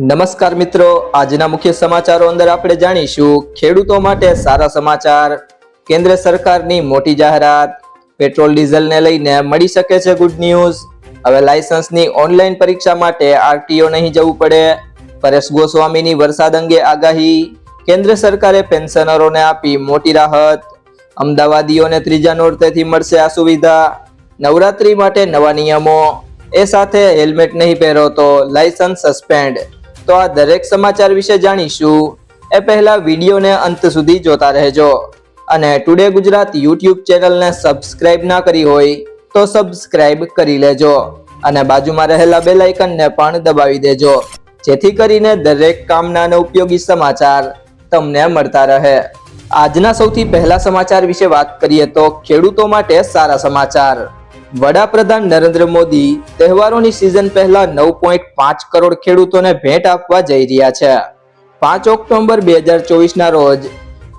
નમસ્કાર મિત્રો, આજના મુખ્ય સમાચારો અંદર આપણે જાણીશું. ખેડૂતો માટે સારા સમાચાર. કેન્દ્ર સરકારની મોટી જાહેરાત. પેટ્રોલ, ડીઝલને લઈને મળી શકે છે ગુડ ન્યૂઝ. હવે લાયસન્સની ઓનલાઈન પરીક્ષા માટે આરટીઓ નહીં જવું પડે. પરેશ ગોસ્વામીની વરસાદ અંગે આગાહી. કેન્દ્ર સરકારે પેન્શનરોને આપી મોટી રાહત. અમદાવાદીઓને ત્રીજા નોરતેથી મળશે આ સુવિધા. નવરાત્રી માટે નવા નિયમો. એ સાથે હેલ્મેટ નહીં પહેરો તો લાયસન્સ સસ્પેન્ડ. તો આ દરેક સમાચાર વિશે જાણીશું. એ પહેલા વિડીયોને અંત સુધી જોતા રહેજો. અને ટુડે ગુજરાત યુટ્યુબ ચેનલને સબસ્ક્રાઇબ ના કરી હોય, તો સબસ્ક્રાઇબ કરી લેજો. અને બાજુમાં રહેલા બેલ આઇકનને પણ દબાવી દેજો. જેથી કરીને દરેક કામના ઉપયોગી સમાચાર તમને મળતા રહે. આજના સૌથી પહેલા સમાચાર વિશે વાત કરીએ તો ખેડૂતો માટે સારા સમાચાર. વડાપ્રધાન નરેન્દ્ર મોદી તહેવારોની સિઝન પહેલા નવ પોઈન્ટ પાંચ કરોડ ખેડૂતોને ભેટ આપવા જઈ રહ્યા છે. પાંચ ઓક્ટોબર બે હજાર ચોવીસના રોજ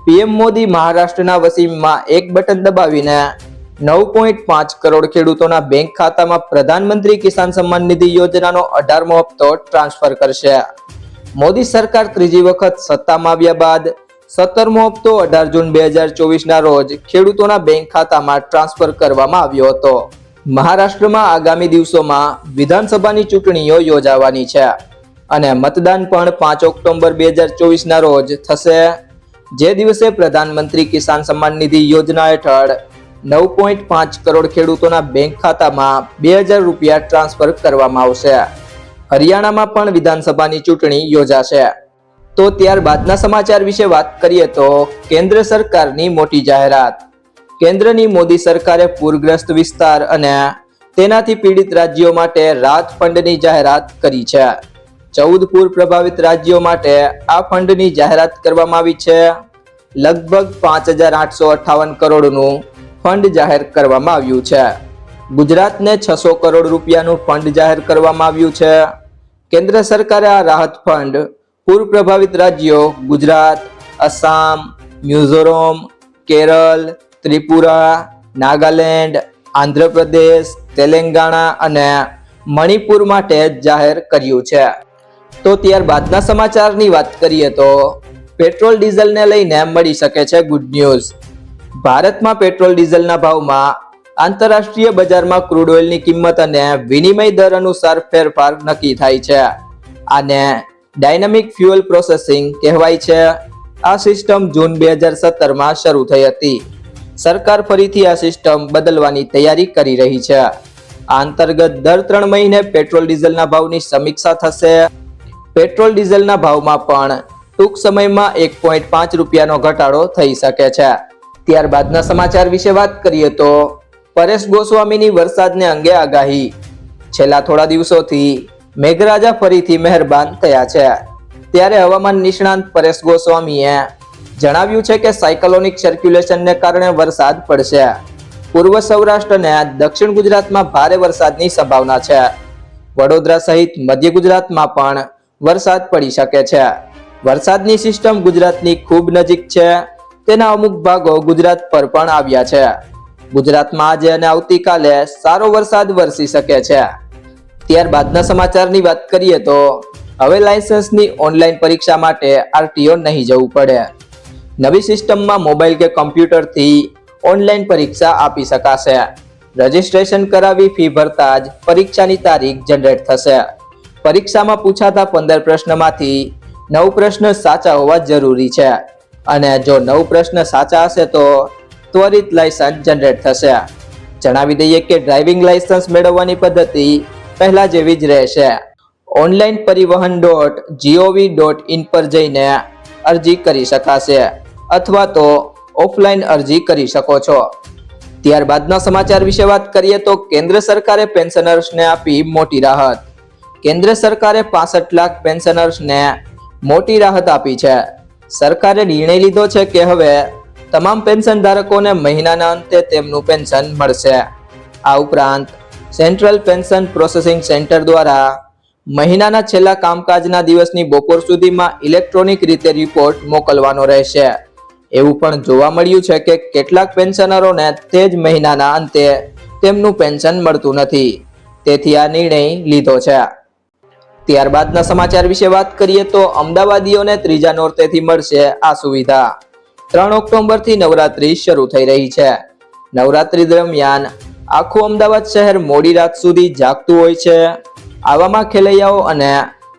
પીએમ મોદી મહારાષ્ટ્રના વસીમમાં એક બટન દબાવીને નવ પોઈન્ટ પાંચ કરોડ ખેડૂતોના બેંક ખાતામાં પ્રધાનમંત્રી કિસાન સન્માન નિધિ યોજનાનો અઢારમો હપ્તો ટ્રાન્સફર કરશે. મોદી સરકાર ત્રીજી વખત સત્તામાં આવ્યા બાદ સત્તરમો હપ્તો અઢાર જૂન બે હજાર ચોવીસના રોજ ખેડૂતોના બેંક ખાતામાં ટ્રાન્સફર કરવામાં આવ્યો હતો. મહારાષ્ટ્રમાં આગામી દિવસોમાં વિધાનસભાની ચૂંટણીઓ યોજાવાની છે અને મતદાન પણ પાંચ ઓક્ટોબર બે હજાર ચોવીસના રોજ થશે. જે દિવસે પ્રધાનમંત્રી કિસાન સન્માન નિધિ યોજના હેઠળ નવ પોઈન્ટ પાંચ કરોડ ખેડૂતોના બેંક ખાતામાં બે હજાર રૂપિયા ટ્રાન્સફર કરવામાં આવશે. હરિયાણામાં પણ વિધાનસભાની ચૂંટણી યોજાશે. તો ત્યારબાદના સમાચાર વિશે વાત કરીએ તો કેન્દ્ર સરકારની મોટી જાહેરાત. કેન્દ્રની મોદી સરકારે પૂરગ્રસ્ત વિસ્તાર અને તેનાથી પીડિત રાજ્યો માટે રાહત ફંડની જાહેરાત કરી છે. ચૌદ પૂર પ્રભાવિત રાજ્યો માટે આ ફંડની જાહેરાત કરવામાં આવી છે. લગભગ પાંચ હજાર આઠસો અઠાવન કરોડનું ફંડ જાહેર કરવામાં આવ્યું છે. ગુજરાતને છસો કરોડ રૂપિયાનું ફંડ જાહેર કરવામાં આવ્યું છે. કેન્દ્ર સરકારે આ રાહત ફંડ પૂર પ્રભાવિત રાજ્યો ગુજરાત, આસામ, મિઝોરમ, કેરળ ત્રિપુરા, નાગાલેન્ડ, આંધ્રપ્રદેશ, તેલંગાણા અને મણિપુર માટે જાહેર કર્યું છે. તો ત્યારબાદના સમાચારની વાત કરીએ તો પેટ્રોલ ડીઝલને લઈને મળી શકે છે ગુડ ન્યૂઝ. ભારતમાં પેટ્રોલ ડીઝલના ભાવમાં આંતરરાષ્ટ્રીય બજારમાં ક્રૂડ ઓઇલની કિંમત અને વિનિમય દર અનુસાર ફેરફાર નક્કી થાય છે. આને ડાયનામિક ફ્યુઅલ પ્રોસેસિંગ કહેવાય છે. આ સિસ્ટમ જૂન બે હજાર સત્તરમાં શરૂ થઈ હતી. સરકાર ફરીથી આ સિસ્ટમ બદલવાની તૈયારી કરી રહી છે. આ અંતર્ગત દર ત્રણ મહિને પેટ્રોલ ડીઝલના ભાવની સમીક્ષા થશે. પેટ્રોલ ડીઝલના ભાવમાં પણ ટૂંક સમયમાં એક પોઈન્ટ પાંચ રૂપિયાનો ઘટાડો થઈ શકે છે. ત્યારબાદના સમાચાર વિશે વાત કરીએ તો પરેશ ગોસ્વામીની વરસાદને અંગે આગાહી. છેલ્લા થોડા દિવસોથી મેઘરાજા ફરીથી મહેરબાન થયા છે. ત્યારે હવામાન નિષ્ણાંત પરેશ ગોસ્વામીએ જણાવ્યું છે કે સાયકલોનિક સર્ક્યુલેશનને કારણે વરસાદ પડશે. પૂર્વ સૌરાષ્ટ્ર અને દક્ષિણ ગુજરાતમાં ભારે વરસાદની સંભાવના છે. વડોદરા સહિત મધ્ય ગુજરાતમાં પણ વરસાદ પડી શકે છે. વરસાદની સિસ્ટમ ગુજરાતની ખૂબ નજીક છે. તેના અમુક ભાગો ગુજરાત પર પણ આવ્યા છે. ગુજરાતમાં આજે અને આવતીકાલે સારો વરસાદ વરસી શકે છે. ત્યારબાદના સમાચારની વાત કરીએ તો હવે લાયસન્સની ઓનલાઈન પરીક્ષા માટે આરટીઓ નહીં જવું પડે. નવી સિસ્ટમમાં મોબાઈલ કે કમ્પ્યુટરથી ઓનલાઈન પરીક્ષા આપી શકાશે. રજીસ્ટ્રેશન કરાવી ફી ભરતા જ પરીક્ષાની તારીખ જનરેટ થશે. પરીક્ષામાં પૂછાતા પંદર પ્રશ્નમાંથી નવ પ્રશ્ન સાચા હોવા જરૂરી છે. અને જો નવ પ્રશ્ન સાચા હશે તો ત્વરિત લાયસન્સ જનરેટ થશે. જણાવી દઈએ કે ડ્રાઇવિંગ લાયસન્સ મેળવવાની પદ્ધતિ પહેલા જેવી જ રહેશે. ઓનલાઈન પરિવહન ડોટ જીઓવી ડોટ ઇન પર જઈને અરજી કરી શકાશે. અથવા તો ઓફલાઈન અરજી કરી શકો છો. ત્યારબાદના સમાચાર વિશે વાત કરીએ તો કેન્દ્ર સરકારે પેન્શનર્સને આપી મોટી રાહત. કેન્દ્ર સરકારે પાસઠ લાખ પેન્શનર્સને મોટી રાહત આપી છે. સરકારે નિર્ણય લીધો છે કે હવે તમામ પેન્શન ધારકોને મહિનાના અંતે તેમનું પેન્શન મળશે. આ ઉપરાંત સેન્ટ્રલ પેન્શન પ્રોસેસિંગ સેન્ટર દ્વારા મહિનાના છેલ્લા કામકાજના દિવસની બપોર સુધીમાં ઇલેક્ટ્રોનિક રીતે રિપોર્ટ મોકલવાનો રહેશે. એવું પણ જોવા મળ્યું છે કે કેટલાક પેન્શનરોને તે જ મહિનાના અંતે તેમનું પેન્શન મળતું નથી. તેથી આ નિર્ણય લીધો છે. ત્યારબાદના સમાચાર વિશે વાત કરીએ તો અમદાવાદીઓને ત્રીજા નોરતેથી મળશે આ સુવિધા. ત્રણ ઓક્ટોબરથી નવરાત્રી શરૂ થઈ રહી છે. નવરાત્રી દરમિયાન આખું અમદાવાદ શહેર મોડી રાત સુધી જાગતું હોય છે. આવામાં ખેલૈયાઓ અને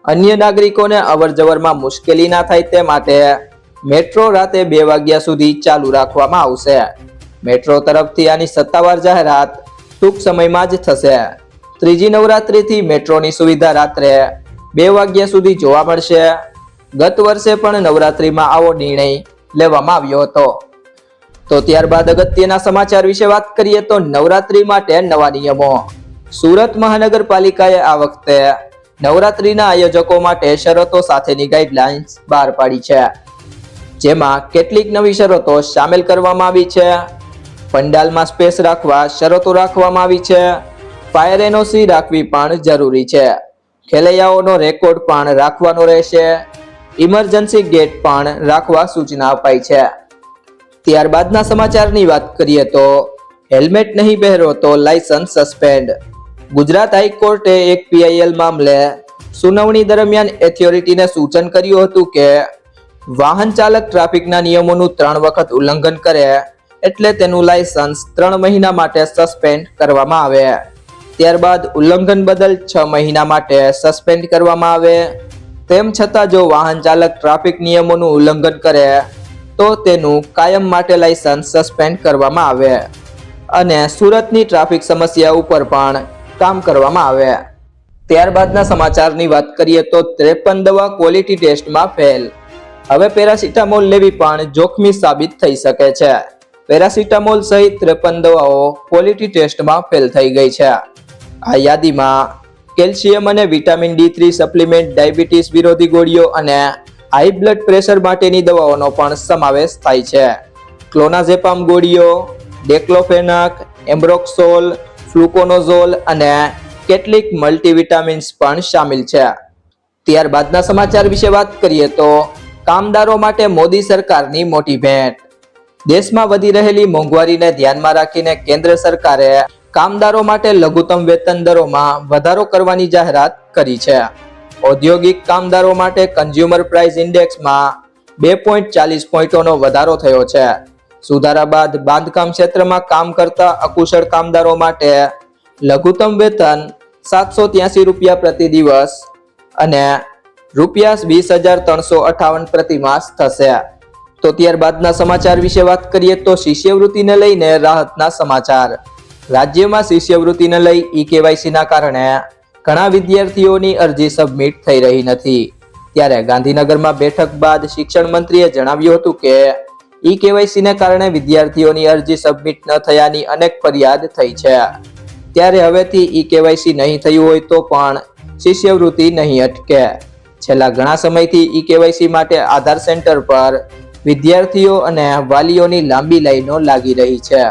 અન્ય નાગરિકોને અવરજવરમાં મુશ્કેલી ના થાય તે માટે મેટ્રો રાતે બે વાગ્યા સુધી ચાલુ રાખવામાં આવશે. મેટ્રો તરફથી આની સત્તાવાર જાહેરાત ટૂંક સમયમાં જ થશે. ત્રીજી નવરાત્રિથી મેટ્રોની સુવિધા રાત્રે બે વાગ્યા સુધી જોવા મળશે. ગત વર્ષે પણ નવરાત્રિમાં આવો નિર્ણય લેવામાં આવ્યો હતો. તો ત્યારબાદ અગત્યના સમાચાર વિશે વાત કરીએ તો નવરાત્રી માટે નવા નિયમો. સુરત મહાનગરપાલિકાએ આ વખતે નવરાત્રિના આયોજકો માટે શરતો સાથેની ગાઈડલાઇન્સ બહાર પાડી છે. જેમાં કેટલીક નવી શરતો સામેલ કરવામાં આવી છે. પંડાલમાં સ્પેસ રાખવા શરતો રાખવામાં આવી છે. ફાયર એનઓસી રાખવી પણ જરૂરી છે. ખેલૈયાઓનો રેકોર્ડ પણ રાખવાનો રહેશે. ઇમરજન્સી ગેટ પણ રાખવા સૂચના અપાઈ છે. ત્યારબાદના સમાચારની વાત કરીએ તો હેલ્મેટ નહીં પહેરો તો લાયસન્સ સસ્પેન્ડ. ગુજરાત હાઈકોર્ટે એક પીઆઈએલ મામલે સુનાવણી દરમિયાન એથોરિટીને સૂચન કર્યું હતું કે વાહન ચાલક ટ્રાફિકના નિયમોનું ત્રણ વખત ઉલ્લંઘન કરે એટલે તેનું લાયસન્સ ત્રણ મહિના માટે સસ્પેન્ડ કરવામાં આવે. ત્યારબાદ ઉલ્લંઘન બદલ છ મહિના માટે સસ્પેન્ડ કરવામાં આવે. તેમ છતાં જો વાહન ચાલક ટ્રાફિક નિયમોનું ઉલ્લંઘન કરે, તો તેનું કાયમ માટે લાયસન્સ સસ્પેન્ડ કરવામાં આવે અને સુરતની ટ્રાફિક સમસ્યા ઉપર પણ કામ કરવામાં આવે. ત્યારબાદના સમાચારની વાત કરીએ તો ત્રેપન દવા ક્વોલિટી ટેસ્ટમાં ફેલ. હવે પેરાસિટામોલ લેવી પણ જોખમી સાબિત થઈ શકે છે. પેરાસિટામોલ સહિત ત્રેપન દવાઓ ક્વોલિટી ટેસ્ટમાં ફેલ થઈ ગઈ છે. આ યાદીમાં કેલ્શિયમ અને vitamin D three supplement, diabetes વિરોધી ગોળીઓ અને હાઈ બ્લડ પ્રેશર માટેની દવાઓનો પણ સમાવેશ થાય છે. ક્લોનાઝેપામ ગોળીઓ, ડેક્લોફેનાક, એમ્બ્રોક્સોલ, ફ્લુકોનોઝોલ અને કેટલીક મલ્ટીવિટામિન્સ પણ સામેલ છે. ત્યારબાદના સમાચાર વિશે વાત કરીએ તો કામદારો માટે મોદી સરકારની મોટી ભેટ. દેશમાં વધી રહેલી મોંઘવારીને ધ્યાનમાં રાખીને કેન્દ્ર સરકારે કામદારો માટે લઘુત્તમ વેતન દરોમાં વધારો કરવાની જાહેરાત કરી છે. ઔદ્યોગિક કામદારો માટે કન્ઝ્યુમર પ્રાઇસ ઇન્ડેક્સમાં બે પોઈન્ટ ચાલીસ પોઈન્ટોનો વધારો થયો છે. સુધારા બાદ બાંધકામ ક્ષેત્રમાં કામ કરતા અકુશળ કામદારો માટે લઘુત્તમ વેતન સાતસો ત્યાસી રૂપિયા પ્રતિ દિવસ અને રૂપિયા વીસ હજાર ત્રણસો અઠાવન પ્રતિ માસ થશે. તો ત્યારબાદના સમાચાર વિશે વાત કરીએ તો શિષ્યવૃત્તિને લઈને રાહતના સમાચાર. રાજ્યમાં શિષ્યવૃત્તિને લઈ ઈ કેવાયસીના કારણે ઘણા વિદ્યાર્થીઓની અરજી સબમિટ થઈ રહી નથી. ત્યારે ગાંધીનગરમાં બેઠક બાદ શિક્ષણ મંત્રીએ જણાવ્યું હતું કે, ઈ કેવાયસીને કારણે વિદ્યાર્થીઓની અરજી સબમિટ ન થયાની અનેક ફરિયાદ થઈ છે. ત્યારે હવેથી ઈ કેવાયસી નહીં થયું હોય તો પણ શિષ્યવૃત્તિ નહીં અટકે. છેલ્લા ઘણા સમયથી ઈ કેવાયસી માટે આધાર સેન્ટર પર વિદ્યાર્થીઓ અને વાલીઓની લાંબી લાઈનો લાગી રહી છે.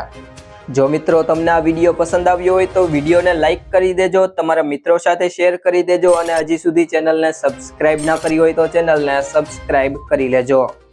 જો મિત્રો તમને આ વીડિયો પસંદ આવ્યો હોય તો વિડીયોને લાઈક કરી દેજો, તમારા મિત્રો સાથે શેર કરી દેજો અને હજી સુધી ચેનલને સબસ્ક્રાઇબ ના કરી હોય તો ચેનલને સબસ્ક્રાઇબ કરી લેજો.